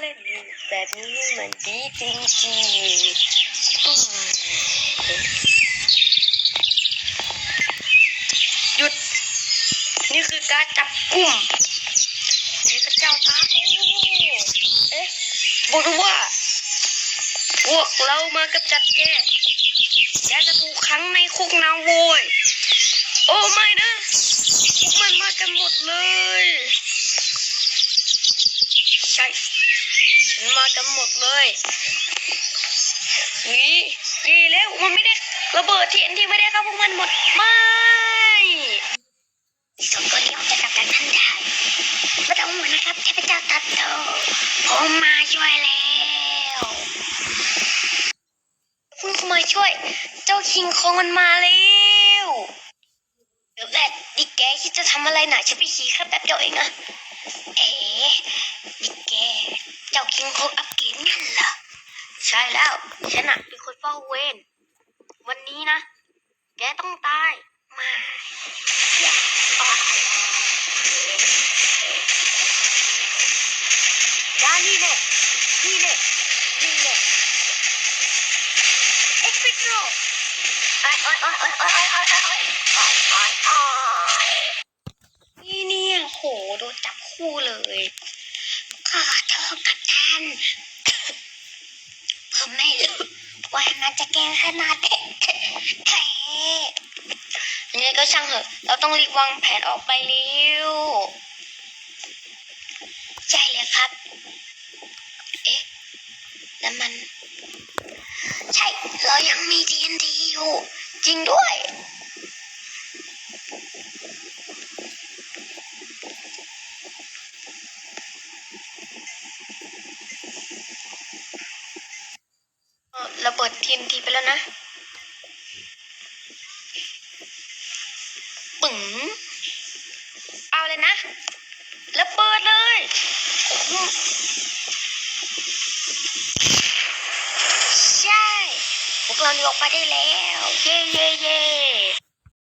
เล่นแบบนี้มันดีจริงๆอืมหยุด นี่คือการจับกลุ่มนี่พระเจ้าตาเอ๊ะบอกว่า พวกเรามากำจัดแกแกจะถูกขังในคุกนาโวยโอ้ไม่นะพวกมันมากันหมดเลย ใช่ ฉันมากันหมดเลยนี่นี่แล้วมันไม่ได้ระเบิดที่อันที่ไม่ได้เข้าพวกมันหมดไม่สองตัวนี้ออกจากกันท่านได้ไม่ต้องห่วงนะครับเทพเจ้าตัดโตผมมาช่วยแล้วเพิ่งมาช่วย เจ้าคิงคองมันมาแล้วเดี๋ยวแรกดิแกคิดจะทำอะไรน่ะฉันไปขี่แค่แป๊บเดียวเองอะเอ๋ดิแก เจ้าคิงคองอัปเกรดงั้นเหรอ ใช่แล้ว ฉันน่ะเป็นคนเฝ้าเวรวันนี้นะ แกต้องตาย มาอย่าตายยานี่แน่นี่แน่นี่แน่เอ็กซ์พิโรไอ้ไอ้ไอ้ไอ้ไอ้ไอ้ไอ้ไอ้ไอ้ไอ้ไอ้นี่เนี่ยโหโดนจับคู่เลยขอโทษกับท่าน ผมไม่รู้ ว่ามันจะแกขนาดไหนแค่ยังไงก็ช่างเถอะ เราต้องรีบวางแผนออกไปเร็วใช่เลยครับ เอ๊ะแล้วมัน ใช่ เรายังมี TNT อยู่ จริงด้วย ระเบิดทีมทีไปแล้วนะปึ๋งเอาเลยนะระเบิดเลยใช่พวกเราหนีออกไปได้แล้ว เย่เย่เย่